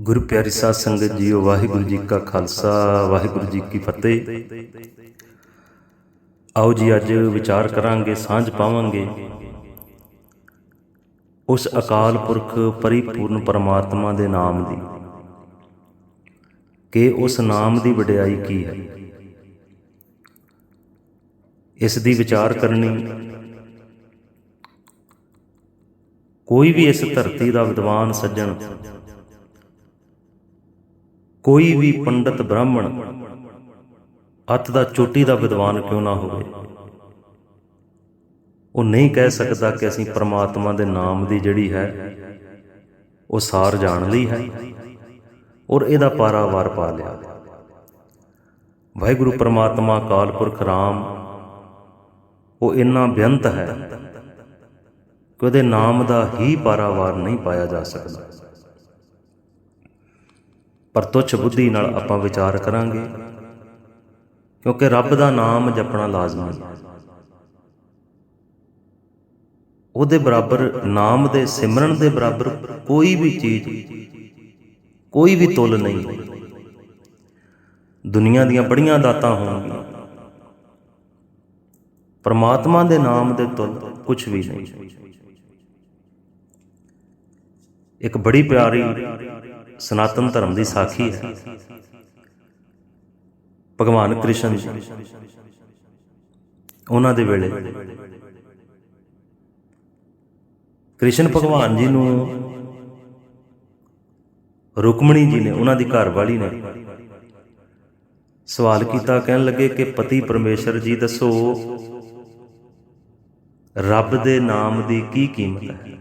ਗੁਰੂ ਪਿਆਰੀ ਸਾਧ ਸੰਗਤ ਜੀਓ, ਵਾਹਿਗੁਰੂ ਜੀ ਕਾ ਖਾਲਸਾ, ਵਾਹਿਗੁਰੂ ਜੀ ਕੀ ਫਤਿਹ। ਆਓ ਜੀ, ਅੱਜ ਵਿਚਾਰ ਕਰਾਂਗੇ, ਸਾਂਝ ਪਾਵਾਂਗੇ। ਉਸ ਅਕਾਲ ਪੁਰਖ ਪਰਿਪੂਰਨ ਪਰਮਾਤਮਾ ਦੇ ਨਾਮ ਦੀ। ਕਿ ਉਸ ਨਾਮ ਦੀ ਵਡਿਆਈ ਕੀ ਹੈ? ਇਸ ਦੀ ਵਿਚਾਰ ਕਰਨੀ। ਕੋਈ ਵੀ ਇਸ ਧਰਤੀ ਦਾ ਵਿਦਵਾਨ ਸੱਜਣ ਕੋਈ ਵੀ ਪੰਡਤ ਬ੍ਰਾਹਮਣ ਅੱਤ ਦਾ ਚੋਟੀ ਦਾ ਵਿਦਵਾਨ ਕਿਉਂ ਨਾ ਹੋਵੇ? ਉਹ ਨਹੀਂ ਕਹਿ ਸਕਦਾ ਕਿ ਅਸੀਂ ਪ੍ਰਮਾਤਮਾ ਦੇ ਨਾਮ ਦੀ ਜਿਹੜੀ ਹੈ, ਉਹ ਸਾਰ ਜਾਣ ਲਈ ਹੈ ਔਰ ਇਹਦਾ ਪਾਰਾਵਾਰ ਪਾ ਲਿਆ। ਵਾਹਿਗੁਰੂ ਪ੍ਰਮਾਤਮਾ ਕਾਲ ਪੁਰਖ ਰਾਮ, ਉਹ ਇੰਨਾ ਬੇਅੰਤ ਹੈ ਕਿ ਉਹਦੇ ਨਾਮ ਦਾ ਹੀ ਪਾਰਾਵਾਰ ਨਹੀਂ ਪਾਇਆ ਜਾ ਸਕਦਾ। ਪਰ ਤੁਛ ਬੁੱਧੀ ਨਾਲ ਆਪਾਂ ਵਿਚਾਰ ਕਰਾਂਗੇ। ਕਿਉਂਕਿ ਰੱਬ ਦਾ ਨਾਮ ਜਪਣਾ ਲਾਜ਼ਮੀ ਹੈ। ਉਹਦੇ ਬਰਾਬਰ, ਨਾਮ ਦੇ ਸਿਮਰਨ ਦੇ ਬਰਾਬਰ ਕੋਈ ਵੀ ਚੀਜ਼, ਕੋਈ ਵੀ ਤੁਲ ਨਹੀਂ। ਦੁਨੀਆ ਦੀਆਂ ਬੜੀਆਂ ਦਾਤਾਂ ਹੋਣਗੀਆਂ। ਪਰਮਾਤਮਾ ਦੇ ਨਾਮ ਦੇ ਤੁਲ ਕੁਝ ਵੀ ਨਹੀਂ। ਇੱਕ ਬੜੀ ਪਿਆਰੀ ਸਨਾਤਨ ਧਰਮ ਦੀ ਸਾਖੀ ਹੈ। ਭਗਵਾਨ ਕ੍ਰਿਸ਼ਨ ਉਹਨਾਂ ਦੇ ਵੇਲੇ ਕ੍ਰਿਸ਼ਨ ਭਗਵਾਨ ਜੀ ਨੂੰ ਰੁਕਮਣੀ ਜੀ ਨੇ, ਉਹਨਾਂ ਦੀ ਘਰ ਵਾਲੀ ਨੇ ਸਵਾਲ ਕੀਤਾ, ਕਹਿਣ ਲੱਗੇ ਕਿ ਪਤੀ ਪਰਮੇਸ਼ਰ ਜੀ ਦੱਸੋ, ਰੱਬ ਦੇ ਨਾਮ ਦੀ ਕੀ ਕੀਮਤ ਹੈ?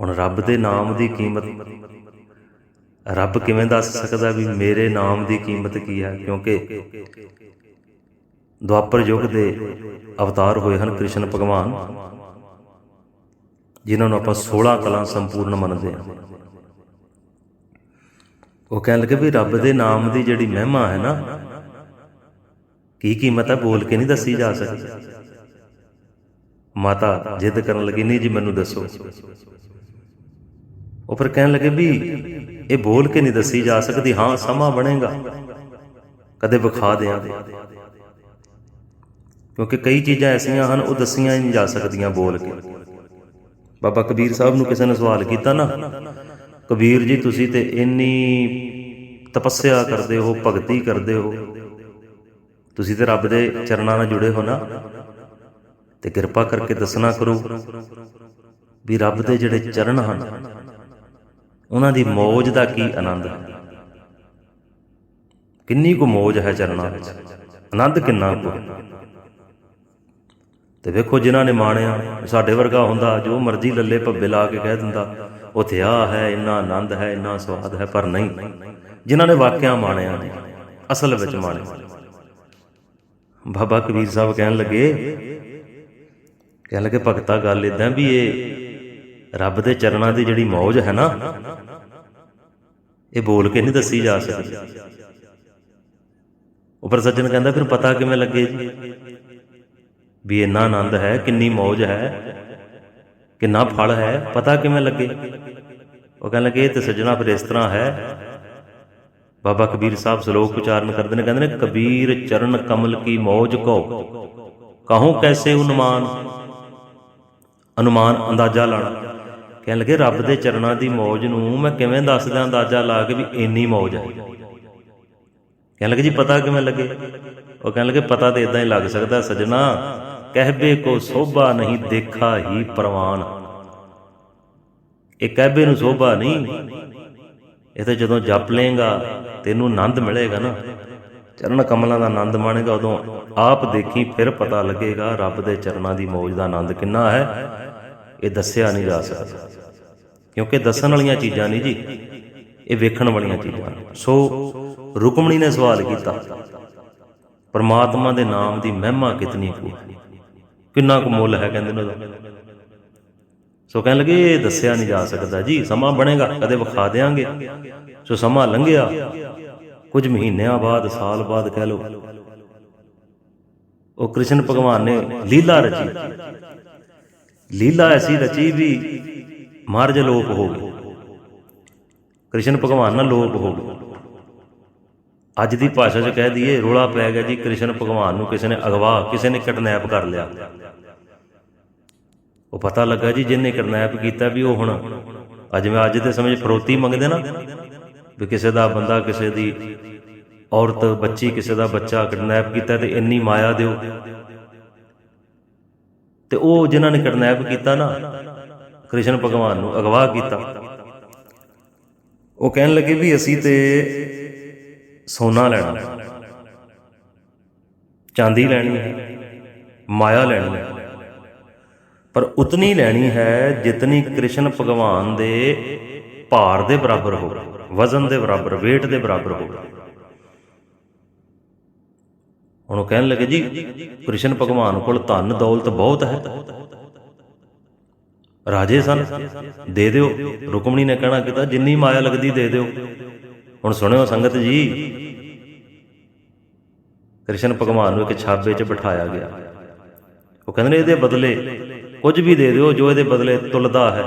ਹੁਣ ਰੱਬ ਦੇ ਨਾਮ ਦੀ ਕੀਮਤ ਰੱਬ ਕਿਵੇਂ ਦੱਸ ਸਕਦਾ ਵੀ ਮੇਰੇ ਨਾਮ ਦੀ ਕੀਮਤ ਕੀ ਹੈ? ਕਿਉਂਕਿ ਦੁਆਪਰ ਯੁੱਗ ਦੇ ਅਵਤਾਰ ਹੋਏ ਹਨ ਕ੍ਰਿਸ਼ਨ ਭਗਵਾਨ, ਜਿਨ੍ਹਾਂ ਨੂੰ ਆਪਾਂ 16 ਕਲਾ ਸੰਪੂਰਨ ਮੰਨਦੇ ਹਾਂ। ਉਹ ਕਹਿਣ ਲੱਗੇ ਵੀ ਰੱਬ ਦੇ ਨਾਮ ਦੀ ਜਿਹੜੀ ਮਹਿਮਾ ਹੈ ਨਾ, ਕੀ ਕੀਮਤ ਹੈ? ਬੋਲ ਕੇ ਨਹੀਂ ਦੱਸੀ ਜਾ ਸਕਦੀ। ਮਾਤਾ ਜਿੱਦ ਕਰਨ ਲੱਗੀ, ਨਹੀਂ ਜੀ, ਮੈਨੂੰ ਦੱਸੋ। ਉਹ ਫਿਰ ਕਹਿਣ ਲੱਗੇ ਵੀ ਇਹ ਬੋਲ ਕੇ ਨਹੀਂ ਦੱਸੀ ਜਾ ਸਕਦੀ। ਹਾਂ, ਸਮਾਂ ਬਣੇਗਾ। ਕਦੇ ਵਿਖਾ ਦਿਆਂਗੇ। ਕਿਉਂਕਿ ਕਈ ਚੀਜ਼ਾਂ ਐਸੀਆਂ ਹਨ, ਉਹ ਦੱਸੀਆਂ ਹੀ ਨਹੀਂ ਜਾ ਸਕਦੀਆਂ ਬੋਲ ਕੇ। ਬਾਬਾ ਕਬੀਰ ਸਾਹਿਬ ਨੂੰ ਕਿਸੇ ਨੇ ਸਵਾਲ ਕੀਤਾ ਨਾ, ਕਬੀਰ ਜੀ, ਤੁਸੀਂ ਤੇ ਇੰਨੀ ਤਪੱਸਿਆ ਕਰਦੇ ਹੋ, ਭਗਤੀ ਕਰਦੇ ਹੋ। ਤੁਸੀਂ ਤੇ ਰੱਬ ਦੇ ਚਰਨਾਂ ਨਾਲ ਜੁੜੇ ਹੋ ਨਾ। ਤੇ ਕਿਰਪਾ ਕਰਕੇ ਦੱਸਣਾ ਕਰੋ ਵੀ ਰੱਬ ਦੇ ਜਿਹੜੇ ਚਰਨ ਹਨ ਉਹਨਾਂ ਦੀ ਮੌਜ ਦਾ ਕੀ ਆਨੰਦ? ਹੈ ਕਿੰਨੀ ਕੁ ਮੌਜ ਹੈ ਚਰਨਾਂ ਵਿੱਚ? ਆਨੰਦ ਕਿੰਨਾ ਕੁ? ਤੇ ਵੇਖੋ ਜਿਨ੍ਹਾਂ ਨੇ ਮਾਣਿਆ, ਸਾਡੇ ਵਰਗਾ ਹੁੰਦਾ, ਜੋ ਮਰਜ਼ੀ ਲੱਲੇ ਭੱਬੇ ਲਾ ਕੇ ਕਹਿ ਦਿੰਦਾ, ਉਥੇ ਆ ਹੈ, ਇੰਨਾ ਆਨੰਦ ਹੈ, ਇੰਨਾ ਸਵਾਦ ਹੈ। ਪਰ ਨਹੀਂ, ਜਿਨ੍ਹਾਂ ਨੇ ਵਾਕਿਆ ਮਾਣਿਆ ਨੇ ਅਸਲ ਵਿੱਚ ਮਾਣਿਆ। ਬਾਬਾ ਕਬੀਰ ਸਾਹਿਬ ਕਹਿਣ ਲੱਗੇ ਕਹਿਣ ਲੱਗੇ, ਭਗਤਾ ਗੱਲ ਇਦਾਂ ਵੀ ਇਹ ਰੱਬ ਦੇ ਚਰਨਾਂ ਦੀ ਜਿਹੜੀ ਮੌਜ ਹੈ ਨਾ, ਇਹ ਬੋਲ ਕੇ ਨਹੀਂ ਦੱਸੀ ਜਾ ਸਕਦੀ। ਉਪਰ ਸੱਜਣ ਕਹਿੰਦਾ ਫਿਰ ਪਤਾ ਕਿਵੇਂ ਲੱਗੇ ਜੀ? ਵੀ ਇੰਨਾ ਆਨੰਦ ਹੈ, ਕਿੰਨੀ ਮੌਜ ਹੈ, ਕਿੰਨਾ ਫਲ ਹੈ, ਪਤਾ ਕਿਵੇਂ ਲੱਗੇ? ਉਹ ਕਹਿਣ ਲੱਗੇ ਤੇ ਸੱਜਣਾ ਫਿਰ ਇਸ ਤਰ੍ਹਾਂ ਹੈ। ਬਾਬਾ ਕਬੀਰ ਸਾਹਿਬ ਸ਼ਲੋਕ ਉਚਾਰਨ ਕਰਦੇ ਨੇ, ਕਹਿੰਦੇ ਨੇ, ਕਬੀਰ ਚਰਨ ਕਮਲ ਕੀ ਮੌਜ ਕਹੋ ਕਹੋ ਕੈਸੇ ਅਨੁਮਾਨ ਅਨੁਮਾਨ ਅੰਦਾਜ਼ਾ ਲਾਣਾ। ਕਹਿਣ ਲੱਗੇ, ਰੱਬ ਦੇ ਚਰਨਾਂ ਦੀ ਮੌਜ ਨੂੰ ਮੈਂ ਕਿਵੇਂ ਦੱਸਦਾ ਅੰਦਾਜ਼ਾ ਲਾ ਕੇ ਵੀ ਇੰਨੀ ਮੌਜ ਹੈ? ਕਹਿਣ ਲੱਗੇ, ਜੀ ਪਤਾ ਕਿਵੇਂ ਲੱਗੇ? ਉਹ ਕਹਿਣ ਲੱਗੇ, ਪਤਾ ਤੇ ਇਦਾਂ ਹੀ ਲੱਗ ਸਕਦਾ, ਸਜਣਾ, ਕਹਿਬੇ ਕੋ ਸੋਭਾ ਨਹੀਂ ਦੇਖਾ ਹੀ ਪ੍ਰਵਾਨ। ਇਹ ਕਹਿਬੇ ਨੂੰ ਸੋਭਾ ਨਹੀਂ, ਇਹ ਤਾਂ ਜਦੋਂ ਜਪ ਲੇਗਾ ਤੈਨੂੰ ਆਨੰਦ ਮਿਲੇਗਾ ਨਾ। ਚਰਨ ਕਮਲਾਂ ਦਾ ਆਨੰਦ ਮਾਣੇਗਾ, ਉਦੋਂ ਆਪ ਦੇਖੀ ਫਿਰ ਪਤਾ ਲੱਗੇਗਾ, ਰੱਬ ਦੇ ਚਰਨਾਂ ਦੀ ਮੌਜ ਦਾ ਆਨੰਦ ਕਿੰਨਾ ਹੈ। ਇਹ ਦੱਸਿਆ ਨਹੀਂ ਜਾ ਸਕਦਾ। ਕਿਉਂਕਿ ਦੱਸਣ ਵਾਲੀਆਂ ਚੀਜ਼ਾਂ ਨਹੀਂ ਜੀ, ਇਹ ਵੇਖਣ ਵਾਲੀਆਂ ਚੀਜ਼ਾਂ। ਸੋ ਰੁਕਮਣੀ ਨੇ ਸਵਾਲ ਕੀਤਾ, ਪਰਮਾਤਮਾ ਦੇ ਨਾਮ ਦੀ ਮਹਿਮਾ ਕਿਤਨੀ ਕੁ ਕਿੰਨਾ ਕੁ ਮੁੱਲ ਹੈ ਕਹਿੰਦੇ ਨੇ ਉਹਦਾ? ਸੋ ਕਹਿਣ ਲੱਗੇ, ਇਹ ਦੱਸਿਆ ਨਹੀਂ ਜਾ ਸਕਦਾ ਜੀ, ਸਮਾਂ ਬਣੇਗਾ, ਕਦੇ ਵਿਖਾ ਦੇਾਂਗੇ ਸੋ ਸਮਾਂ ਲੰਘਿਆ, ਕੁਝ ਮਹੀਨਿਆਂ ਬਾਅਦ, ਸਾਲ ਬਾਅਦ ਕਹਿ ਲਓ। ਉਹ ਕ੍ਰਿਸ਼ਨ ਭਗਵਾਨ ਨੇ ਲੀਲਾ ਰਚੀ। ਲੀਲਾ ਐਸੀ ਰਚੀ ਵੀ ਮਾਰਜ ਲੋਪ ਹੋ ਗਏ। ਕ੍ਰਿਸ਼ਨ ਭਗਵਾਨ ਨਾਲ ਲੋਪ ਹੋ ਗਏ। ਅੱਜ ਦੀ ਭਾਸ਼ਾ 'ਚ ਕਹਿ ਦਈਏ, ਰੋਲਾ ਪੈ ਗਿਆ ਜੀ, ਕ੍ਰਿਸ਼ਨ ਭਗਵਾਨ ਨੂੰ ਕਿਸੇ ਨੇ ਅਗਵਾ, ਕਿਸੇ ਨੇ ਕਿਡਨੈਪ ਕਰ ਲਿਆ। ਉਹ ਪਤਾ ਲੱਗਾ ਜੀ, ਜਿਹਨੇ ਕਿਡਨੈਪ ਕੀਤਾ ਵੀ ਉਹ ਹੁਣ, ਅੱਜ ਮੈਂ ਅੱਜ ਦੇ ਸਮੇਂ 'ਚ ਫਰੋਤੀ ਮੰਗਦੇ ਨਾ, ਵੀ ਕਿਸੇ ਦਾ ਬੰਦਾ, ਕਿਸੇ ਦੀ ਔਰਤ, ਬੱਚੀ, ਕਿਸੇ ਦਾ ਬੱਚਾ ਕਿਡਨੈਪ ਕੀਤਾ ਤੇ ਇੰਨੀ ਮਾਇਆ ਦਿਓ। ਤੇ ਉਹ ਜਿਨ੍ਹਾਂ ਨੇ ਕਿਡਨੈਪ ਕੀਤਾ ਨਾ ਕ੍ਰਿਸ਼ਨ ਭਗਵਾਨ ਨੂੰ ਅਗਵਾ ਕੀਤਾ। ਉਹ ਕਹਿਣ ਲੱਗੇ ਵੀ ਅਸੀਂ ਤੇ ਸੋਨਾ ਲੈਣਾ, ਚਾਂਦੀ ਲੈਣੀ ਹੈ, ਮਾਇਆ ਲੈਣੀ ਹੈ। ਪਰ ਉਤਨੀ ਲੈਣੀ ਹੈ ਜਿਤਨੀ ਕ੍ਰਿਸ਼ਨ ਭਗਵਾਨ ਦੇ ਭਾਰ ਦੇ ਬਰਾਬਰ ਹੋਵੇ ਵਜ਼ਨ ਦੇ ਬਰਾਬਰ, weight ਦੇ ਬਰਾਬਰ ਹੋਵੇ ਉਹਨੂੰ ਕਹਿਣ ਲੱਗੇ ਜੀ, ਕ੍ਰਿਸ਼ਨ ਭਗਵਾਨ ਕੋਲ ਧਨ, ਦੌਲਤ ਬਹੁਤ ਹੈ। ਰਾਜੇ ਸਨ, ਦੇ ਦਿਓ। ਰੁਕਮਣੀ ਨੇ ਕਹਿਣਾ ਕੀਤਾ, ਜਿੰਨੀ ਮਾਇਆ ਲੱਗਦੀ ਦੇ ਦਿਓ। ਹੁਣ ਸੁਣਿਓ ਸੰਗਤ ਜੀ, ਕ੍ਰਿਸ਼ਨ ਭਗਵਾਨ ਨੂੰ ਇੱਕ ਛਾਬੇ 'ਚ ਬਿਠਾਇਆ ਗਿਆ। ਉਹ ਕਹਿੰਦੇ ਨੇ, ਇਹਦੇ ਬਦਲੇ ਕੁਝ ਵੀ ਦੇ ਦਿਓ, ਜੋ ਇਹਦੇ ਬਦਲੇ ਤੁਲਦਾ ਹੈ।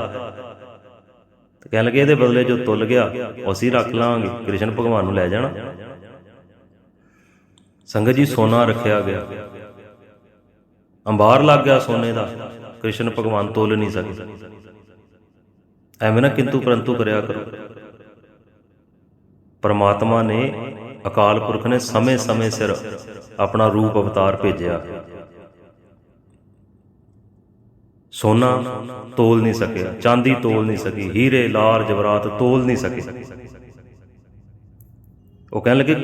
ਤੇ ਕਹਿਣ ਲੱਗੇ, ਇਹਦੇ ਬਦਲੇ ਜੋ ਤੁਲ ਗਿਆ ਅਸੀਂ ਰੱਖ ਲਾਂਗੇ, ਕ੍ਰਿਸ਼ਨ ਭਗਵਾਨ ਨੂੰ ਲੈ ਜਾਣਾ। ਸੰਗਤ ਜੀ, ਸੋਨਾ ਰੱਖਿਆ ਗਿਆ। ਅੰਬਾਰ ਲੱਗ ਗਿਆ ਸੋਨੇ ਦਾ। ਕ੍ਰਿਸ਼ਨ ਭਗਵਾਨ ਤੋਲ ਨਹੀਂ ਸਕੇ ਐਵੇਂ ਨਾ ਕਿੰਤੂ ਪਰੰਤੂ ਕਰਿਆ ਕਰੋ। ਪਰਮਾਤਮਾ ਨੇ ਅਕਾਲ ਪੁਰਖ ਨੇ ਸਮੇਂ-ਸਮੇਂ ਸਿਰ ਆਪਣਾ ਰੂਪ ਅਵਤਾਰ ਭੇਜਿਆ। ਸੋਨਾ ਤੋਲ ਨਹੀਂ ਸਕਿਆ, ਚਾਂਦੀ ਤੋਲ ਨਹੀਂ ਸਕੀ, ਹੀਰੇ, ਲਾਲ, ਜਵਰਾਤ ਤੋਲ ਨਹੀਂ ਸਕੇ। ਉਹ ਕਹਿਣ ਲੱਗੇ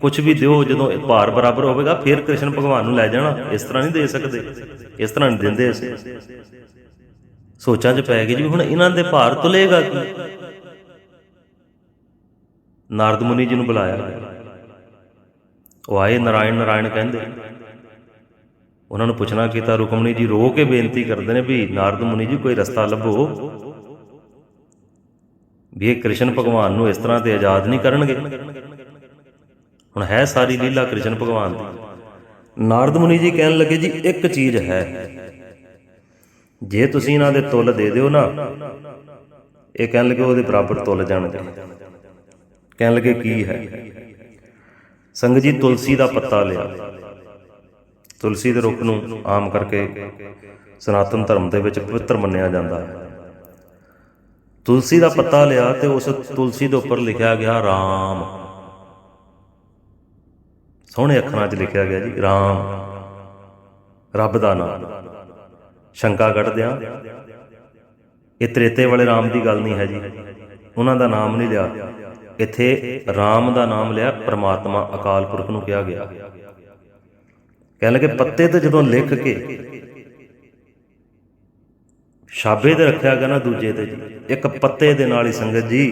ਕੁਝ ਵੀ ਦਿਓ ਜਦੋਂ ਇਹ ਭਾਰ ਬਰਾਬਰ ਹੋਵੇਗਾ, ਫਿਰ ਕ੍ਰਿਸ਼ਨ ਭਗਵਾਨ ਨੂੰ ਲੈ ਜਾਣਾ। ਇਸ ਤਰ੍ਹਾਂ ਨਹੀਂ ਦੇ ਸਕਦੇ। ਇਸ ਤਰ੍ਹਾਂ ਨਹੀਂ ਦਿੰਦੇ ਅਸੀਂ। ਸੋਚਾਂ 'ਚ ਪੈ ਗਏ ਜੀ ਹੁਣ ਇਹਨਾਂ ਦੇ ਭਾਰ ਤੁਲੇਗਾ ਕੀ? ਨਾਰਦ ਮੁਨੀ ਜੀ ਨੂੰ ਬੁਲਾਇਆ। ਉਹ ਆਏ, ਨਾਰਾਇਣ ਨਾਰਾਇਣ ਕਹਿੰਦੇ। ਉਹਨਾਂ ਨੂੰ ਪੁੱਛਣਾ, ਕੀਤਾ ਰੁਕਮਣੀ ਜੀ, ਰੋ ਕੇ ਬੇਨਤੀ ਕਰਦੇ ਨੇ ਵੀ ਨਾਰਦ ਮੁਨੀ ਜੀ, ਕੋਈ ਰਸਤਾ ਲੱਭੋ। ਵੀ ਇਹ ਕ੍ਰਿਸ਼ਨ ਭਗਵਾਨ ਨੂੰ ਇਸ ਤਰ੍ਹਾਂ ਤੇ ਆਜ਼ਾਦ ਨਹੀਂ ਕਰਨਗੇ। ਹੁਣ ਹੈ ਸਾਰੀ ਲੀਲਾ ਕ੍ਰਿਸ਼ਨ ਭਗਵਾਨ ਦੀ। ਨਾਰਦ ਮੁਨੀ ਜੀ ਕਹਿਣ ਲੱਗੇ, ਜੀ, ਇੱਕ ਚੀਜ਼ ਹੈ। ਜੇ ਤੁਸੀਂ ਇਹਨਾਂ ਦੇ ਤੁਲ ਦੇ ਦਿਓ ਨਾ, ਇਹ ਕਹਿਣ ਲੱਗੇ ਉਹਦੇ ਬਰਾਬਰ ਤੁੱਲ ਜਾਣਗੇ। ਕਹਿਣ ਲੱਗੇ, ਕੀ ਹੈ? ਸੰਗਤ ਜੀ ਤੁਲਸੀ ਦਾ ਪੱਤਾ ਲਿਆ। ਤੁਲਸੀ ਦੇ ਰੁੱਖ ਨੂੰ ਆਮ ਕਰਕੇ ਸਨਾਤਨ ਧਰਮ ਦੇ ਵਿੱਚ ਪਵਿੱਤਰ ਮੰਨਿਆ ਜਾਂਦਾ ਹੈ। ਤੁਲਸੀ ਦਾ ਪੱਤਾ ਲਿਆ ਤੇ ਉਸ ਤੁਲਸੀ ਦੇ ਉੱਪਰ ਲਿਖਿਆ ਗਿਆ, ਰਾਮ। ਸੋਹਣੇ ਅੱਖਰਾਂ 'ਚ ਲਿਖਿਆ ਗਿਆ ਜੀ RAM ਰੱਬ ਦਾ ਨਾਮ। ਸ਼ੰਕਾ ਕੱਢਦਿਆਂ, ਇਹ ਤ੍ਰੇਤੇ ਵਾਲੇ RAM ਦੀ ਗੱਲ ਨਹੀਂ ਹੈ ਜੀ। ਉਹਨਾਂ ਦਾ ਨਾਮ ਨਹੀਂ ਲਿਆ। ਇੱਥੇ RAM ਦਾ ਨਾਮ ਲਿਆ, ਪ੍ਰਮਾਤਮਾ ਅਕਾਲ ਪੁਰਖ ਨੂੰ ਕਿਹਾ ਗਿਆ। ਕਹਿਣ ਲੱਗੇ, ਪੱਤੇ ਤੇ ਜਦੋਂ ਲਿਖ ਕੇ ਛਾਬੇ ਤੇ ਰੱਖਿਆ ਗਿਆ ਨਾ ਦੂਜੇ ਤੇ ਜੀ ਇੱਕ ਪੱਤੇ ਦੇ ਨਾਲ ਹੀ ਸੰਗਤ ਜੀ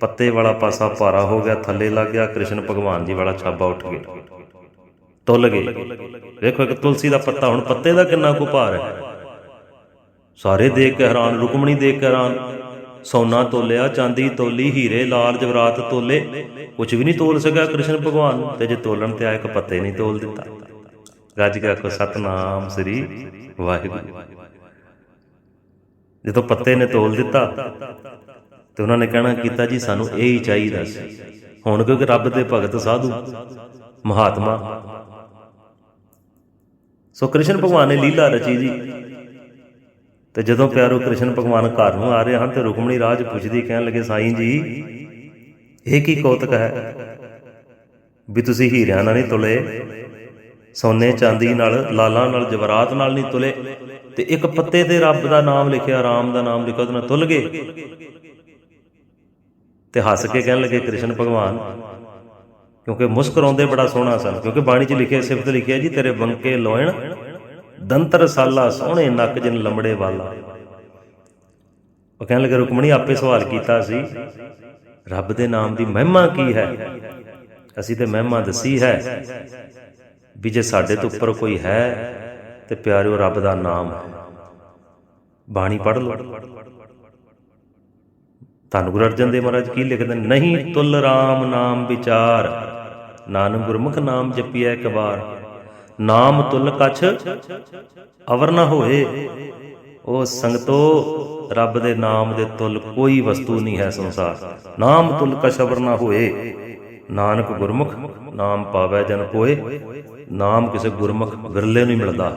ਪੱਤੇ ਵਾਲਾ ਪਾਸਾ ਭਾਰਾ ਹੋ ਗਿਆ, ਥੱਲੇ ਲੱਗ ਗਿਆ, ਕ੍ਰਿਸ਼ਨ ਭਗਵਾਨ ਜੀ ਵਾਲਾ ਛਾਬਾ ਉੱਠ ਗਿਆ। ਤੁੱਲ ਗਏ। ਵੇਖੋ ਇੱਕ ਤੁਲਸੀ ਦਾ ਪੱਤਾ, ਹੁਣ ਪੱਤੇ ਦਾ ਕਿੰਨਾ ਕੁ ਭਾਰ ਹੈ। ਸਾਰੇ ਦੇਖ ਕੇ ਹੈਰਾਨ, ਰੁਕਮਣੀ ਦੇਖ ਕੇ ਹੈਰਾਨ। ਸੋਨਾ ਤੋਲਿਆ, ਚਾਂਦੀ ਤੋਲੀ, ਹੀਰੇ, ਲਾਲ, ਜਵਰਾਤ ਤੋਲੇ। ਕੁਝ ਵੀ ਨਹੀਂ ਤੋਲ ਸਕਿਆ ਕ੍ਰਿਸ਼ਨ ਭਗਵਾਨ, ਤੇ ਜੇ ਤੋਲਣ ਤੇ ਆਇਆ ਇੱਕ ਪੱਤੇ ਨਹੀਂ ਤੋਲ ਦਿੱਤਾ। ਗੱਜ ਕੇ ਆਖੋ, ਸਤਨਾਮ ਸ੍ਰੀ ਵਾਹਿਗੁਰੂ। ਜਦੋਂ ਪੱਤੇ ਨੇ ਤੋਲ ਦਿੱਤਾ ਤੇ ਉਹਨਾਂ ਨੇ ਕਹਿਣਾ ਕੀਤਾ ਜੀ, ਸਾਨੂੰ ਇਹ ਹੀ ਚਾਹੀਦਾ ਸੀ। ਹੁਣ ਕਿਉਂਕਿ ਰੱਬ ਦੇ ਭਗਤ ਸਾਧੂ, ਮਹਾਤਮਾ। ਸੋ ਕ੍ਰਿਸ਼ਨ ਭਗਵਾਨ ਨੇ ਲੀਲਾ ਰਚੀ ਜੀ। ਤੇ ਜਦੋਂ ਪਿਆਰੋ ਕ੍ਰਿਸ਼ਨ ਭਗਵਾਨ ਘਰ ਨੂੰ ਆ ਰਹੇ ਹਨ ਤੇ ਰੁਕਮਣੀ ਰਾਜ ਪੁੱਛਦੀ, ਕਹਿਣ ਲੱਗੇ, ਸਾਈਂ ਜੀ, ਇਹ ਕੀ ਕੌਤਕ ਹੈ? ਵੀ ਤੁਸੀਂ ਹੀਰਿਆਂ ਨਾਲ ਨਹੀਂ ਤੁਲੇ, ਸੋਨੇ ਚਾਂਦੀ ਨਾਲ, ਲਾਲਾਂ ਨਾਲ ਜਵਰਾਤ ਨਾਲ ਨਹੀਂ ਤੁਲੇ ਤੇ ਇੱਕ ਪੱਤੇ ਤੇ ਰੱਬ ਦਾ ਨਾਮ ਲਿਖਿਆ, ਰਾਮ ਦਾ ਨਾਮ ਲਿਖਿਆ, ਉਹਦੇ ਨਾਲ ਤੁਲ ਗਏ। ਤੇ ਹੱਸ ਕੇ ਕਹਿਣ ਲੱਗੇ, ਕ੍ਰਿਸ਼ਨ ਭਗਵਾਨ, ਕਿਉਂਕਿ ਮੁਸਕਰਾਉਂਦੇ ਬੜਾ ਸੋਹਣਾ ਸਨ, ਕਿਉਂਕਿ ਬਾਣੀ 'ਚ ਲਿਖਿਆ, ਸਿਫਤ ਲਿਖਿਆ ਜੀ, ਤੇਰੇ ਬੰਕੇ ਲੋਇਣ ਦੰਤਰ ਸਾਲਾ ਸੋਹਣੇ ਨੱਕ ਜਿਨ ਲੰਬੜੇ ਵਾਲਾ। ਉਹ ਕਹਿਣ ਲੱਗੇ, ਰੁਕਮਣੀ ਆਪੇ ਸਵਾਲ ਕੀਤਾ ਸੀ, ਰੱਬ ਦੇ ਨਾਮ ਦੀ ਮਹਿਮਾ ਕੀ ਹੈ? ਅਸੀਂ ਤੇ ਮਹਿਮਾ ਦੱਸੀ ਹੈ ਵੀ ਜੇ ਸਾਡੇ ਤੋਂ ਉੱਪਰ ਕੋਈ ਹੈ ਤੇ ਪਿਆਰਿਓ ਰੱਬ ਦਾ ਨਾਮ ਹੈ। ਬਾਣੀ ਪੜ੍ਹ ਲਓ। ਧੰਨ ਗੁਰੂ ਅਰਜਨ ਦੇਵ ਮਹਾਰਾਜ ਕੀ ਲਿਖਦੇ ਨਹੀਂ ਤੁਲ RAM ਨਾਮ ਵਿਚਾਰ, ਨਾਨਕ ਗੁਰਮੁਖ ਨਾਮ ਜਪੀਐ ਇੱਕ ਵਾਰ ਨਾਮ ਤੁਲ ਕਛ ਅਵਰ ਨਾ ਹੋਏ। ਉਹ ਸੰਗਤੋ, ਰੱਬ ਦੇ ਨਾਮ ਦੇ ਤੁਲ ਕੋਈ ਵਸਤੂ ਨਹੀਂ ਹੈ ਸੰਸਾਰ। ਨਾਮ ਤੁਲ ਕਛ ਅਵਰ ਨਾ ਹੋਏ। ਨਾਨਕ ਗੁਰਮੁਖ ਨਾਮ ਪਾਵੈ ਜਨ ਕੋਏ ਨਾਮ ਕਿਸੇ ਗੁਰਮੁਖ ਵਿਰਲੇ ਨੂੰ ਮਿਲਦਾ।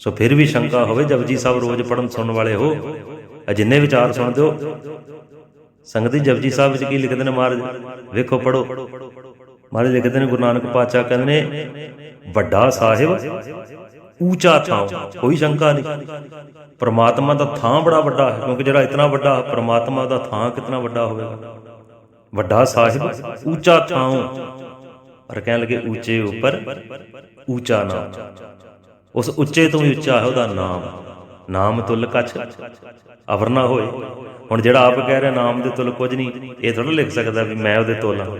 ਸੋ ਫਿਰ ਵੀ ਸ਼ੰਕਾ ਹੋਵੇ, ਜਪਜੀ ਸਾਹਿਬ ਰੋਜ਼ ਪੜਨ ਸੁਣਨ ਵਾਲੇ ਹੋ ਇਹ ਜਿੰਨੇ ਵਿਚਾਰ ਸੁਣਦੇ ਹੋ, ਸੰਗਤੀ ਜਪਜੀ ਸਾਹਿਬ ਵਿੱਚ ਕੀ ਲਿਖਦੇ ਨੇ ਮਹਾਰਾਜ? ਵੇਖੋ ਪੜੋ ਮਹਾਰਾਜ ਲਿਖਦੇ ਨੇ ਗੁਰੂ ਨਾਨਕ ਪਾਤਸ਼ਾਹ ਕਹਿੰਦੇ ਨੇ, ਵੱਡਾ ਸਾਹਿਬ ਉੱਚਾ ਥਾਂ ਕੋਈ ਸ਼ੰਕਾ ਨਹੀਂ। ਪ੍ਰਮਾਤਮਾ ਦਾ ਥਾਂ ਬੜਾ ਵੱਡਾ ਹੈ, ਕਿਉਂਕਿ ਜਿਹੜਾ ਇਤਨਾ ਵੱਡਾ ਪ੍ਰਮਾਤਮਾ ਦਾ ਥਾਂ ਕਿਤਨਾ ਵੱਡਾ ਹੋਵੇਗਾ? ਵੱਡਾ ਸਾਹਿਬ ਉੱਚਾ ਥਾਂ ਔਰ ਕਹਿਣ ਲੱਗੇ ਉੱਚੇ ਉੱਪਰ ਉੱਚਾ ਨਾਮ ਉਸ ਉੱਚੇ ਤੋਂ ਵੀ ਉੱਚਾ ਹੈ, ਉਹਦਾ ਨਾਮ। ਨਾਮ ਤੁਲ ਕਛ। ਅਵਰ ਨਾ ਹੋਏ। ਹੁਣ ਜਿਹੜਾ ਆਪ ਕਹਿ ਰਿਹਾ ਨਾਮ ਦੇ ਤੁਲ ਕੁਝ ਨਹੀਂ, ਇਹ ਥੋੜਾ ਲਿਖ ਸਕਦਾ ਵੀ ਮੈਂ ਉਹਦੇ ਤੁਲ ਹਾਂ।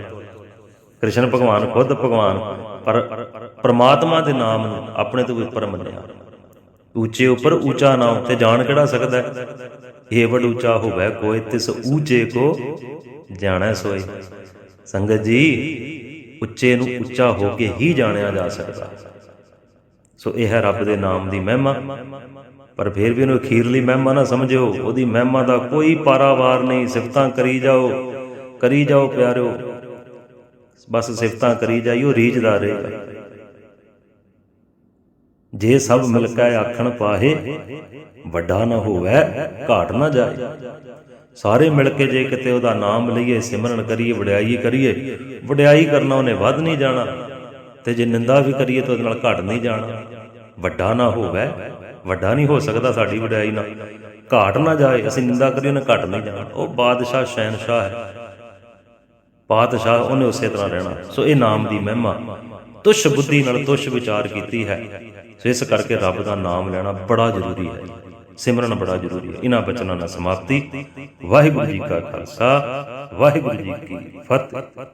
ਕ੍ਰਿਸ਼ਨ ਭਗਵਾਨ ਖੁਦ ਭਗਵਾਨ, ਪਰ ਪ੍ਰਮਾਤਮਾ ਦੇ ਨਾਮ ਨੂੰ ਆਪਣੇ ਤੋਂ ਉੱਪਰ ਮੰਨਿਆ। ਉੱਚੇ ਉੱਪਰ ਉੱਚਾ ਨਾਮ ਤੇ ਜਾਣ ਕਿਹੜਾ ਸਕਦਾ? ਹੈ? ਇਹ ਵੱਡ ਉੱਚਾ ਹੋਵੇ ਕੋਈ, ਤਿਸ ਉੱਚੇ ਕੋ ਜਾਣੈ ਸੋਈ ਸੰਗਤ ਜੀ, ਉੱਚੇ ਨੂੰ ਉੱਚਾ ਹੋ ਕੇ ਹੀ ਜਾਣਿਆ ਜਾ ਸਕਦਾ। ਸੋ ਇਹ ਹੈ ਰੱਬ ਦੇ ਨਾਮ ਦੀ ਮਹਿਮਾ। ਪਰ ਫਿਰ ਵੀ ਉਹਨੂੰ ਅਖੀਰਲੀ ਮਹਿਮਾ ਨਾ ਸਮਝਿਓ। ਉਹਦੀ ਮਹਿਮਾ ਦਾ ਕੋਈ ਪਾਰਾਵਾਰ ਨਹੀਂ। ਸਿਫਤਾਂ ਕਰੀ ਜਾਓ। ਕਰੀ ਜਾਓ ਪਿਆਰਿਓ। ਬਸ ਸਿਫਤਾਂ ਕਰੀ ਜਾਈਓ ਰੀਝਦਾ ਰਹੇਗਾ ਜੇ ਸਭ ਮਿਲ ਕੇ ਆਖਣ ਪਾਹੇ, ਵੱਡਾ ਨਾ ਹੋਵੇ, ਘਾਟ ਨਾ ਜਾਏ। ਸਾਰੇ ਮਿਲ ਕੇ ਜੇ ਕਿਤੇ ਉਹਦਾ ਨਾਮ ਲਈਏ, ਸਿਮਰਨ ਕਰੀਏ, ਵਡਿਆਈ ਕਰੀਏ, ਵਡਿਆਈ ਕਰਨਾ ਉਹਨੇ ਵੱਧ ਨਹੀਂ ਜਾਣਾ। ਤੇ ਜੇ ਨਿੰਦਾ ਵੀ ਕਰੀਏ ਤਾਂ ਉਹਦੇ ਨਾਲ ਘਟ ਨਹੀਂ ਜਾਣਾ। ਵੱਡਾ ਨਾ ਹੋਵੇ, ਵੱਡਾ ਨਹੀਂ ਹੋ ਸਕਦਾ ਸਾਡੀ ਵਡਿਆਈ ਨਾਲ। ਘਾਟ ਨਾ ਜਾਏ, ਅਸੀਂ ਨਿੰਦਾ ਕਰੀਏ ਉਹਨੇ ਘਟ ਨਹੀਂ ਜਾਣਾ। ਉਹ ਬਾਦਸ਼ਾਹ ਸ਼ਹਿਨशाह ਹੈ। ਪਾਤਸ਼ਾਹ ਉਹਨੇ ਉਸੇ ਤਰ੍ਹਾਂ ਰਹਿਣਾ। ਸੋ ਇਹ ਨਾਮ ਦੀ ਮਹਿਮਾ, ਤੁਸ਼ ਬੁੱਧੀ ਨਾਲ ਤੁਸ਼ ਵਿਚਾਰ ਕੀਤੀ ਹੈ। ਸੋ ਇਸ ਕਰਕੇ ਰੱਬ ਦਾ ਨਾਮ ਲੈਣਾ ਬੜਾ ਜ਼ਰੂਰੀ ਹੈ। ਸਿਮਰਨ ਬੜਾ ਜ਼ਰੂਰੀ ਹੈ। ਇਹਨਾਂ ਬਚਨਾਂ ਨਾਲ ਸਮਾਪਤੀ। ਵਾਹਿਗੁਰੂ ਜੀ ਕਾ ਖਾਲਸਾ, ਵਾਹਿਗੁਰੂ ਜੀ ਕੀ ਫਤਿਹ।